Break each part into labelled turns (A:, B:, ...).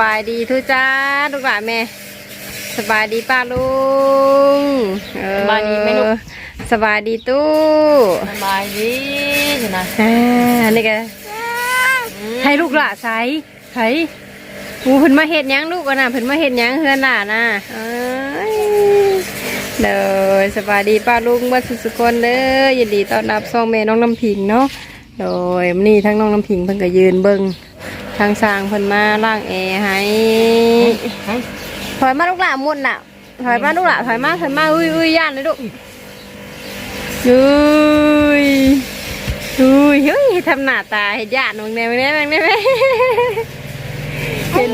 A: บายดีทุกจ้าลูกหลานแม่สบายดีป้าลุงเออ
B: สบายดีไหมลูก
A: สบายดีตู้
B: สบายดีสินะ
A: อ่านี่แกให้ลูกหล่ะใช้ใช้อูเพิ่นมาเฮ็ดหยังลูกอะนะเพิ่นมาเฮ็ดหยังเฮือนหล่ะนะเอ้ยเด้อสบายดีป้าลุงเบ่สุสุคนเด้อยินดีต้อนรับซองแม่น้องน้ำพิงเนาะโดยมื้อนี้ทั้งน้องน้ำพิงเพิ่นก็ยืนเบิ่ง ทางสร้างเพิ่นมาล้างแอร์ให้ถอยมาลูกหลานมุนน่ะถอยมาลูกหลานถอยมาถอยมาอุ้ยอุ้ยย่านเลยลูกอุ้ยอุ้ยเฮ้ยทำหน้าตาเห็นย่านมึงเนี่ยมึงเนี่ยมึงเนี่ยเห็น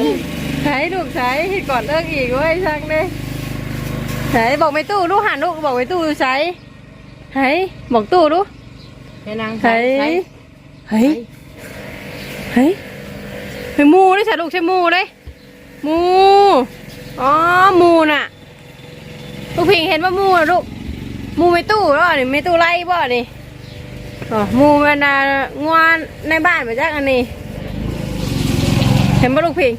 A: ใช้ลูกใช้ให้ก่อนเลิกอีกเว้ยช่างเด้ใช้บอกไม่ตู้ลูกหันลูกบอกไม่ตู้ใช้ใช้บอกตู้ลูก
B: ให้นาง
A: ใช้ เฮ้ยเฮ้ยเฮ้ยมูได้ใช่ลูกใช่มูเลย มูอ๋อหมูน่ะลูกพิงเห็นว่าหมูน่ะลูกหมูไม่ตู้แล้วนี่ไม่ตู้ไล่บ่นี่อ๋อหมูมันน่ะงวนในบ้านมาจากอันนี้ เห็นบ่ลูกพิง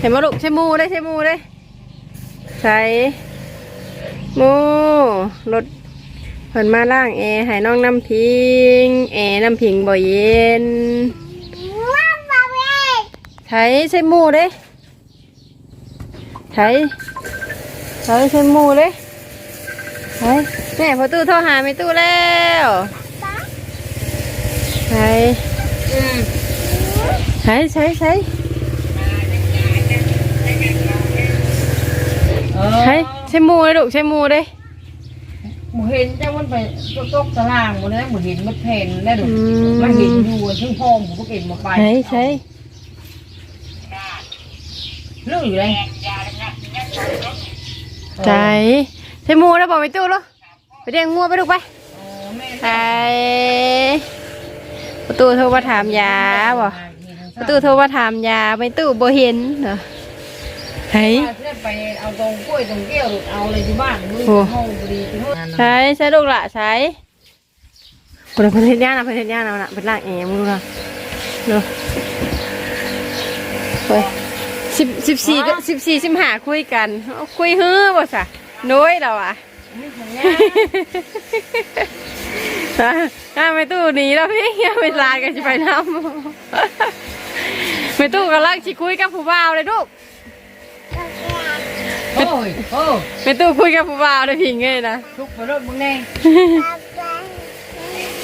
A: เห็นบ่ลูกใช่หมูได้ใช่หมูได้ใช่หมูรถเพิ่นมาล่างแอร์ให้น้องน้ำพิง แอร์น้ำพิงบ่เย็น ใช่ใช่หมูเด้ใช้ใช้ใช้หมูเลยใช้แม่พอตู้โทรหาไม่ตู้แล้วใช้ใช้ใช้ใช้ใช้ใช้หมูเลยลูกใช้หมูเลย
B: หมูเห็นจ้ามันไปตกตารางหมดเลยหมูเห็นมันเพนได้ดู
A: อื
B: มันเห็น
A: ม
B: อยู่ทั้งห้องหมูก็เห็นมาไป
A: ใช้ใช้
B: เรื่องอยู่เลย
A: ใช้ใช้หมูแล้วบอกไม่ตู้ลูกไปเรียกงัวไปลูกไป
B: แม่
A: ใช้ประตูโทรมาถามยาบ่ประตูโทรมาถามยาไม่ตู้บ่เห็นเหรอเฮ้ย
B: ไปเอาตรงกล้วยตรงเกี้ยวเอาอะไรที่บ้านมือ
A: โอ้
B: ห้องพอดีที่ห้อง
A: ใช้ใช้ลูกละใช้คนละประเทศย่างนะประเทศย่างนะนะเป็นร่างเอ๋มึงดูนะดูเฮ้ย สิบสิบสี่ก็สิบสี่สิบห้าคุยกันเอาคุยเฮ้อบ่สะน้อยเราอะอ่าไม่ตู้หนีแล้วพี่ไปลากันจะไปน้ำไม่ตู้กำลังชิคุยกับผู้บ่าวเลยลูก
B: โอ้ยโอ้
A: ไม่ตู้คุยกับผู้บ่าวเลยพิงไงนะ
B: ทุกคนรถมึงแน่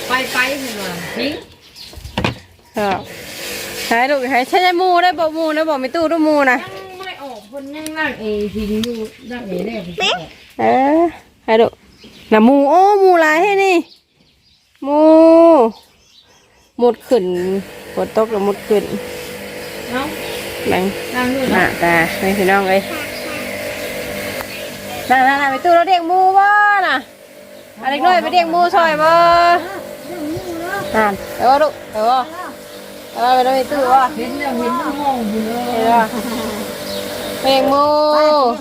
B: ไปไปเห็นว่านี่
A: ครับ ใช้ลูกใช้ใช้หมูได้บอกหมูได้บอกไม่ตู้ด้วยหมูนะ
B: ยังไม่ออกคนยังนั่งเอทีนี้อยู่นั่งเอเนี่ยพี่
A: เออให้ลูกน่ะหมูโอ้หมูหลายให้นี่หมูหมดขึ้นฝนตกแล้วหมดขึ้น
B: เนาะ
A: แบ่ง
B: นั่งด้วย
A: หน้าตาไม่พี่น้องเลยน่าน่าน่าไปตู้เราเรียกหมูบ่น่ะอะไรน้อยไปเรียกหมูซอยบ่อ่านไปว่าลูกไปว่า ไปว่าไปเราไปตู้ว่า
B: เห็นแล้วเห็นน้ำห้องอยู่เล
A: เห็น
B: ย
A: บ่ไปเรียกหมู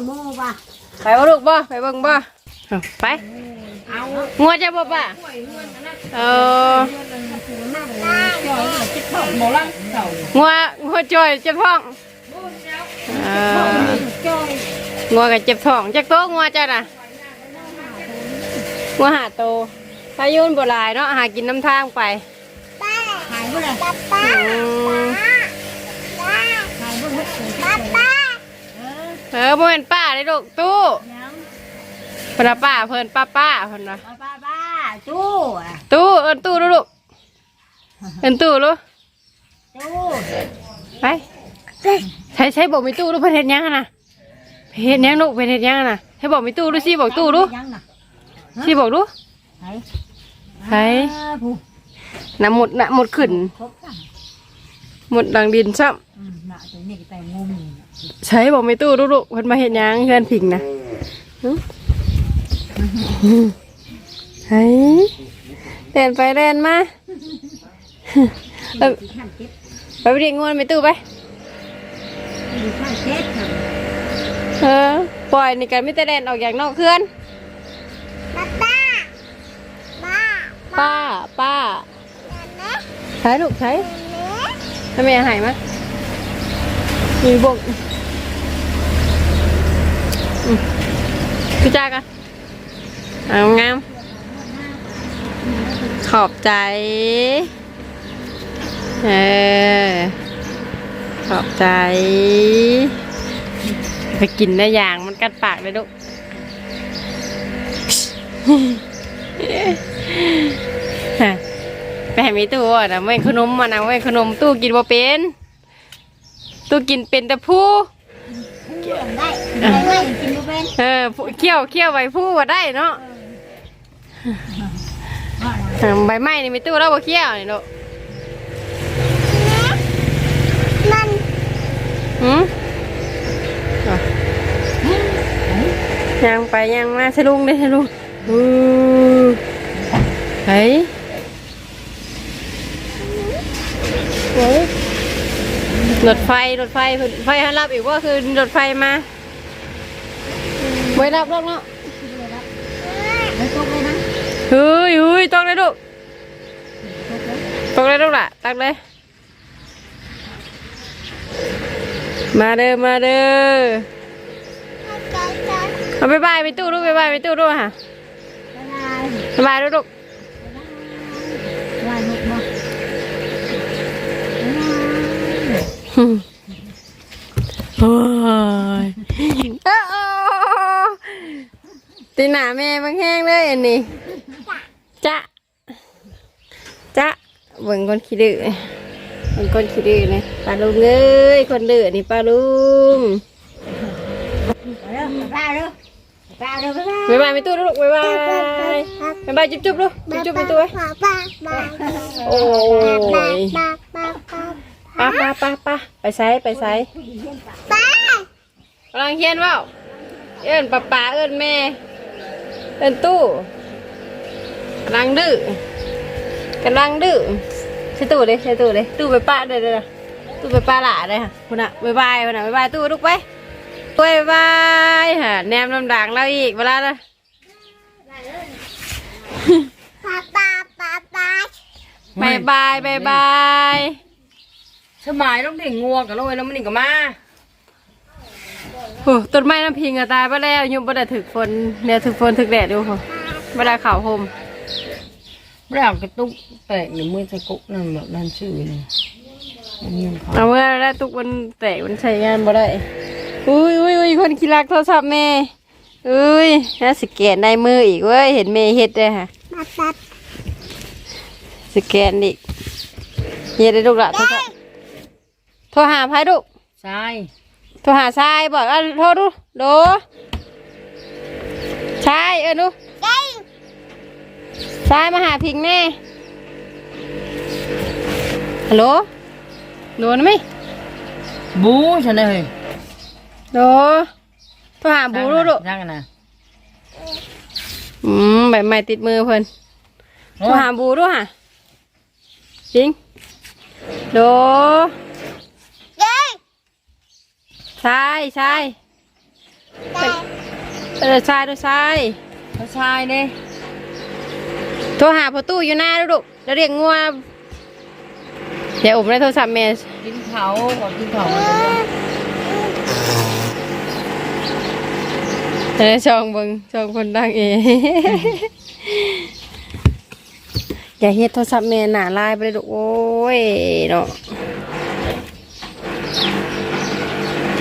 C: โม่ป่ะ
A: ไปว่าลูกบ่ไปเบิ่งบ่เอาไป
B: เอา
A: งัวจะบ่ป่ะเออ
B: จ่อยเลยจิ๊บบอกหมอลังเก่า
A: งัวงัวจ่อยเจ็บท้องเออ
B: จ่อย
A: งัวกับเจ็บท้องจักโตงัวจ้ะน่ะงัวหาโตพายุนบ่หลายเนาะหากินน้ำทางไป
C: หายไปเลย
A: อืม
C: หายไปเลยป้าป้า
A: เออบ่แม่นป้าเด้ลูกตู้
C: ยัง
A: เพิ่นว่าป้าเพิ่นป้าป้าเพิ่นว่า
C: ป้าป้าป้าตู้อะ
A: ตู้เอิ้นตู้ดูลูกเอิ้นตู้ลูก
C: ตู้
A: ไปใช้ใช้บอกมีตู้ลูกเพิ่นเฮ็ดหยังอะน่ะเฮ็ดหยังลูกเพิ่นเฮ็ดหยังอะน่ะให้บอกมีตู้ดูสิบอกตู้ดู
C: ยังน่ะ
A: สิบอกดู
C: หาย
A: ไห้
C: ผู้
A: น้ำหมดน้ำหมดขึ้น
C: ครบกัน
A: หมดดังดินซ้
C: อืมน่ะตัวนี้ก็แต่งงนี่ำ
A: ใช้บอกไม่ตู้ลูกลูกเพิ่นมาเห็นยังเพื่อนผิงนะหึไห้เล่นไปเล่นมาไป
C: ที่ข้างเก็บ
A: ไปเรียกงวนไม่ตู้ไป
C: ที่ข้างเก็บน่ะ
A: เออปล่อยนี่กันไม่แต่เล่นออกจากนอกเพื่อน
C: ป้าป้าป้า
A: ป้าป้าใช้ลูกใช้ทำไมหายมะมีบกพี่จ้ากันเอางาม ขอบใจ เออ ขอบใจ ไปกินได้อย่างมันกัดปากเลยลูกฮะ ไปให้มีตู้อะนะไม่ขนมมานะไม่ขนมตู้กินบ่เป็น ตู้กินเป็นแต่ผู้
C: ได้ได้ไม่กินบ่เป็น
A: เออผู้เคี่ยวเคี่ยวไว้ผู้ว่าได้เนาะเออใบไม้นี่มีตู้แล้วบ่เคี่ยวนี่ลูก
C: นั่น
A: หืมอะยังไปยังมาใช่ลุงได้ใช่ลุงอือเฮ้ยเฮ้ย รถไฟรถไฟเพิ่นไฟให้รับอีกว่าคือรถไฟมาไว้รับรถเนาะ
B: ไม่ตกเลยนะ
A: เฮ้ยเฮ้ยต้องเลยลูกต้องเลยลูกล่ะตักเลย มาเด้อมาเด้อ
C: ใจใจ
A: เอาไปบายไปตู้ลูกไปบายไปตู้ลูกค่ะ
C: ละลาย
A: ไปบายลูกลูก
B: ลายนกมา
A: หึ โอ้ยเอ้าตีหนาแม่บางแห้งเลยอันนี้จ๊ะจ๊ะเบิ่งคนขี้ดื้อเบิ่งคนขี้ดื้อเลยปลาลุงเอ้ยคนดื้อนี่ปลาลุง
C: เร็วปลาเร็วปลาเร็วปลา
A: บายบายไปตู้ลูกบายบายบายบายจุ๊บจุ๊บลูกจุ๊บจุ๊บไปตู้ไว้
C: ปลาปลาปลา
A: โอ้ย ป้าป้าป้าป้าไปไซไปไซ
C: ปลากำ
A: ลังเขียนว่าเอิ้นป้าป้าเอิ้นแม่ เอิ้นตู้กำลังดื้อกำลังดื้อใช่ตู้เลยใช่ตู้เลยตู้ไปป้าเลยเลยตู้ไปป้าหล่าเลยค่ะคุณอะบายบายคุณอะบายบายตู้ลูกไปบายบายฮะแนมลำดังเราอีกเวลาละ
C: ปลาปลาปลาปลา
A: บายบายบายบาย
B: สมัยต้องเด็กงัวกับโรยแล้วมันนี่ก็มา
A: โอ้ต้นไม้น้ำพิงอะตายไปแล้วยุบบ่ได้ถึกฝนเนี่ยถึกฝนถึกแดดดูค่ะบ่ได้ข่าวโฮม
B: ไม่เอากระตุกแตกหรือมือจะกุกนั่นแบบนั่นชื่อนี่อันนี้มันเขา
A: เอาเมื่อได้ตุกมันแตกมันใช้งานบ่ได้อุ้ยอุ้ยอุ้ยคนขี้รักโทรศัพท์แม่อุ้ยน่าสแกนในมืออีกเว้ยเห็นแม่เฮ็ดเลยค่ะ
C: ปลาปลา
A: สแกนอีกเฮ็ดได้ลูกละโทรศัพท์ โทรหาไผลูก
B: ใช่
A: โทรหาชายบอกอะโทรดูโดชายเออดู
C: เด้ง
A: ชายมาหาพิงแน่ฮัลโหลโดนไหม
B: บูฉันเลย
A: โดโทรหาบูดูดู
B: ช่างกันนะ
A: อืมใบไม้ติดมือเพิ่นโทรหาบูดูฮะจริงโด
C: เด้ง
A: ชายชาย
C: เด้ง
A: เออชายดูชาย
B: เขาชายเนี่ย
A: โทรหาพ่อตู้อยู่หน้าดูดูแล้วเรียกงัวเดี๋ยวผมได้โทรศัพท์แม่
B: กินเขาบอกกินเขามันจะ
A: เดี๋ยวชองเบิงชองคนดังเองอย่าเฮ็ดโทรศัพท์แม่หนาลายไปเลยลูกโอ้ยเนาะ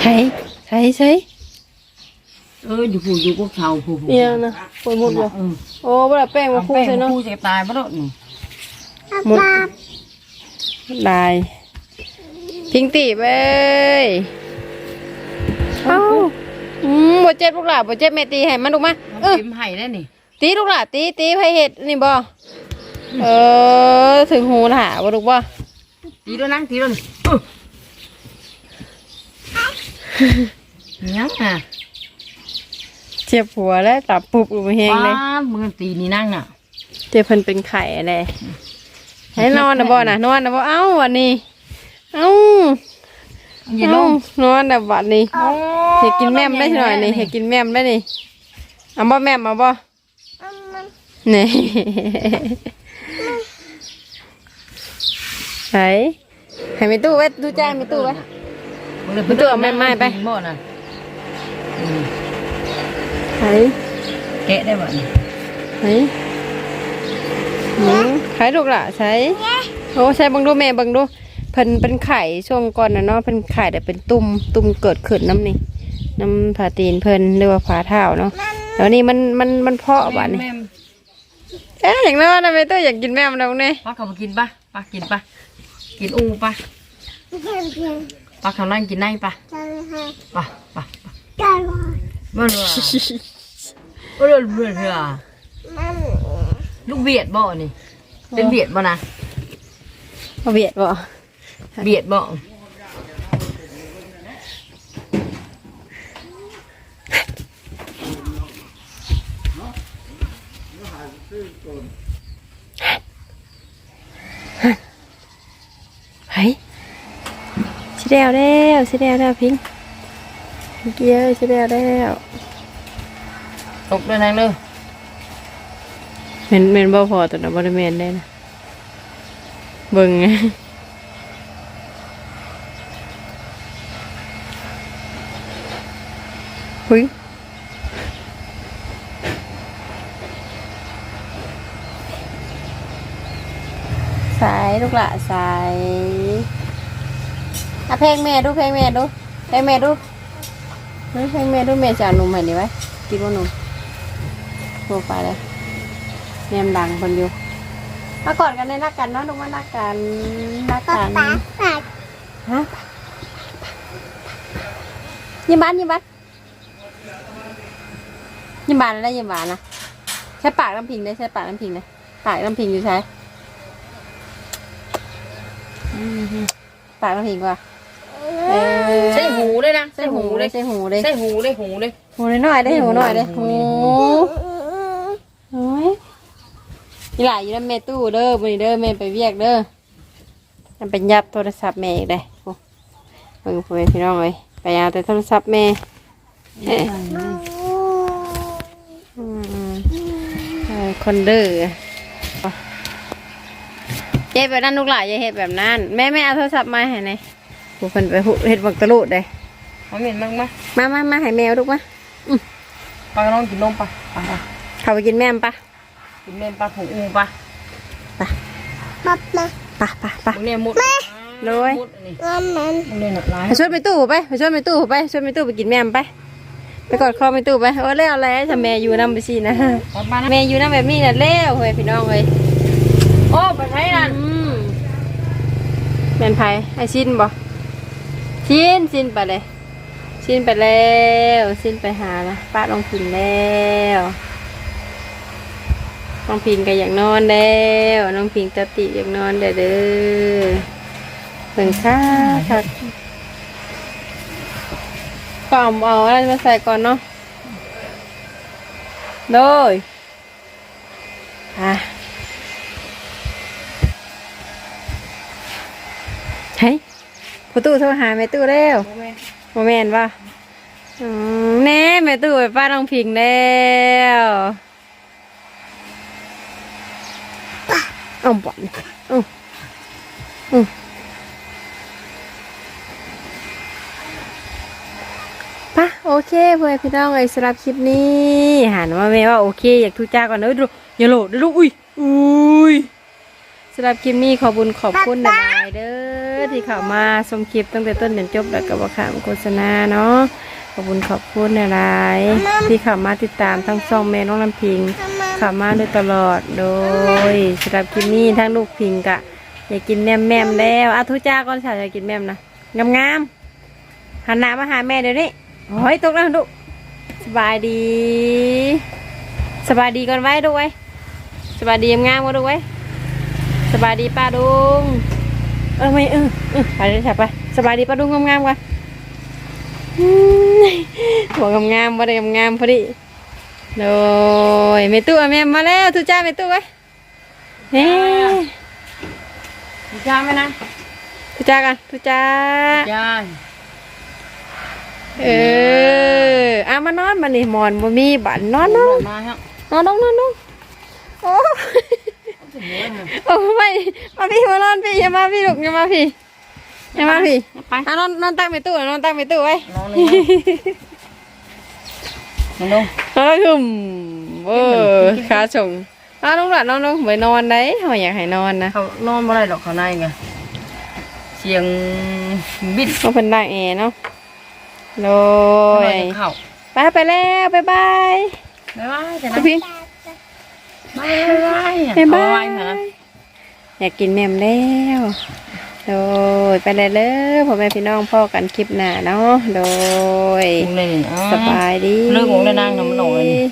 A: ใช่ใช่ใช่
B: เอออยู่ผู้อยู่พวกเขาผู้ผู้
A: เดียวนะปวดหมดเลย
B: เออ
A: โอ้บ่ได้แป้งมา
B: เอา
A: คู่
B: แป้ง
A: ใช่เนาะ
B: คู่จะตายปะเนาะนี่
A: หมดลายทิ้งตีไปเอ้ยเอ้าอืมบ่เจ็บลูกหล่ะบ่เจ็บแม่ตีให้มันลูกมาเออ
B: จิ้มไห้ได้นี่
A: ตีลูกหล่ะตีตีไผเฮ็ดนี่บ่เออถึงหูหล่ะบ่ลูกบ่
B: ตีด้วยนั่งตีด้วยนี่เออ ยังอะ
A: เจ็บหัวแล้วตับปุบลงไปเฮงเลย
B: ป้ามึงตีนี่นั่งน่ะ
A: เจ็บเพิ่นเป็นไข่อะไรให้นอนนะบ่น่ะนอนนะบ่เอ้าวันนี้ เอ้า
B: อย่าล
A: เอ้างนอนนะบัดนี้อยากกินแม่มได้หน่อยนี่อยากกินแม่มได้นี่เอาบ่แม่มเอาบ่นี่ใส่ให้มีตู้ไว้ดูจ้ามีตู้ไว้ มันตัวเอาไม้ไม้ไป
B: บ่น่ะอืม
A: ไห้
B: แกะได้บ่นี่
A: ไห้หืมไห้ลูกล่ะใช้โอ้ใช้เบังดูแม่เบังดูเพิ่นเป็นไข่ช่วงก่อนนะเนาะเป็นไข่แต่เป็นตุ่มตุ่มเกิดขึ้นน้ำนี่น้ำผาตีนเพิ่นหรือว่าผาเท้าเนาะแล้วนี่มันมันมันเพาะบาดนี่
B: แม่ม
A: เอ๊ะอย่างนั้นนะแม่ตัวอยากกินแม่มันแล้วเนี่ย
B: ป้าเขามากินปะป้ากินปะกินอูปะ
C: เพียงเพียง
B: ป้าเขานั่งกินได้ปะ
C: จะเลยให้
B: ปะปะปะ
C: ได้บ่
B: เมื่อไรเมื่อไรเมื่อไร
C: มัน
B: ลูกเบียดบ่นี่ เป็นเบียดบ่นะ
A: เอาเบียดบ่
B: เบียดบ่
A: ชิเดวแล้วชิเดวแล้วพิงพิงเกี้ยวชิเดวแล้ว
B: ตกด้วยนางเด้อ
A: เมนเมนบ่พอตัวนะบ่ได้เมนได้นะเบิ่งไงหุยสายลูกละสาย อะเพลงแม่ดูเพลงแม่ดูเพลงแม่ดูเฮ้ยเพลงแม่ดูแม่จะเอาหนุ่มให้ดีไหมกินว่าหนุ่มโทรไปเลยแนมดังคนอยู่มากอดกันในนักกันเนาะดูว่านักกันนัก
C: ป๊า
A: กัน
C: ป๊าป๊า
A: ฮะยิ้มบานยิ้มบานยิ้มบานอะไรยิ้มบานนะใช้ปากน้ำพิงได้ใช้ปากน้ำพิงนะปากน้ำพิงอยู่ใช้อืมปากน้ำพิงว่ะ เออ
B: ใส่หูเลยนะ
A: ใส่หูเลยใส่หูเลย
B: ใส่หูเลยหูเลย
A: หูน้อยๆได้หูหน่อยได้หูโอ้ยนี่หลายอยู่ในเมตู้เด้อวันนี้เด้อแม่ไปเวียกเด้อมันเป็นยับโทรศัพท์แม่อีกเลยโอ้เบิ่งพ่อแม่พี่น้องเลยไปเอาแต่โทรศัพท์แม่เอ้ยอืมเออคนเด้อเจ๊แบบนั้นลูกหลานอย่าเฮ็ดแบบนั้น แม่แม่เอาโทรศัพท์มาให้หน่อย ผู้คนไปหุเฮ็ดบักตะลุดเลย
B: เขาเหม็นมากมั้ย
A: มามามาให้แมวลูกมา
B: ป้าก็ต้องกินนมปะปะปะ
A: เข้าไปกินแม่มปะ
B: กินเล่นปะผงอูปะ
C: ป๊าป๊า
A: ปะปะปะ
B: มึงเนี่ยมุด
A: เลย
B: มุดอันนี่
C: มันมัน
B: มึงเนี่ยหนักร้าย
A: ไปช่วยไปตู้ไปไปช่วยไปตู้ไปช่วยไปตู้ไปกินแม่มไปไปกอดคอไปตู้ไปโอ้เลี้ยวแล้วถ้าแม่อยู่น้ำไปสินะ
B: กลับมานะ
A: แม่อยู่น้ำแบบนี้น่ะเลี้ยวเฮ้ยพี่น้องเฮ้ย
B: โอ้ไปใช้นั่น
A: อืมแม่นไผไอชินบ่ ชิ้นชิ้นไปเลยชิ้นไปแล้วชิ้นไปหาละป้าลองพิงแล้วน้องพิงก็อยากนอนแล้วน้องพิงตติอยากนอนเด้อเด้อเบิ่งค่ะค่ะก่อมเอาอะไรมาใส่ก่อนเนาะโดยอะเฮ้ ประตูโทรหาแม่ตู้แล้วโมเมนต์ป่ะอืมแน่แม่ตู้ไปป้าน้องพิงแล้วเอาบ่อนอืออือปะโอเคเพื่อนพี่น้องเอ้ยสำหรับคลิปนี้หันว่าแม่ว่าโอเค อยากทุจ้าก่อนเด้อดูอย่าโหลดเด้อลูกอุ้ยอุ้ยสำหรับคลิปนี้ขอบุญขอบคุณหลายๆเด้อ ที่เข้ามาชมคลิปตั้งแต่ต้นจนจบแล้วก็บอกข่าวโฆษณาเนาะขอบคุญขอบคุณหลายๆที่เข้ามาติดตามทั้งช่องแม่น้องลำพิงเข้ามาโดยตลอดโดยสำหรับคลิปนี้ทั้งลูกพิงกะอยากกินแมมแมมๆแล้วอาทุจ้าก่อนค่ะอยากกินแมมนะงามๆหันหน้ามาหาแม่เดี๋ยวนี้โอ้ยตกแล้วลูกสบายดี สบายดีก่อนไว้ดูไว้สบายดีงามๆก็ดูไว้สบายดีป้าดุง เออไม่เออเออไปเลยค่ะไปสบายดีป้าดุงงามๆกันอืมหัวงามๆบ่ได้งามๆพอดีโดยเมตู้อะแม่มาแล้วทุจ้าเมตู้ไว้เฮ้
B: กินจ้าไหมนะ
A: ทุจ้ากันทุจ้า
B: จ้า
A: เอออะมานอนมานี่หมอนบ่มีบันนอนนอน
B: มาฮะ
A: นอนนอนนอนนอนโอ้
B: ถึงแล้วฮะ
A: โอ้ไม่มาพี่มานอนพี่อย่ามาพี่ลูกอย่ามาพี่ให้มาพี่
B: ไป
A: อะนอนนอนตั้งไปตู้นอนตั้งไปตู้ไว้
B: นอนเลยมันลง
A: นอนหึมเออขาชงอะน้องหลานน้องน้องไปนอนได้เขาอยากให้นอนนะ
B: เขานอนบ่ได้หรอกเขาในไงเสียงบิด
A: ก็เป็นได้แอร์เนาะโด
B: โอ้
A: ย
B: ยเข้า
A: ไปไปแล้วบ๊ายบาย
B: บ๊ายบายจ้ะ
A: พี่
B: นะ
A: พิง
B: บ๊ายบาย
A: บ๊ายบา
B: เอไว้
A: ย
B: นะ
A: อยากกินแหนมแล้วโดยไปเลยเลยพ่อแม่พี่น้องพ่อกันคลิปหน้าเนาะโดย
B: ลุงเลยนี่
A: สบายดี
B: เรื่องของเรื่องนางน้ำหน่อยนี่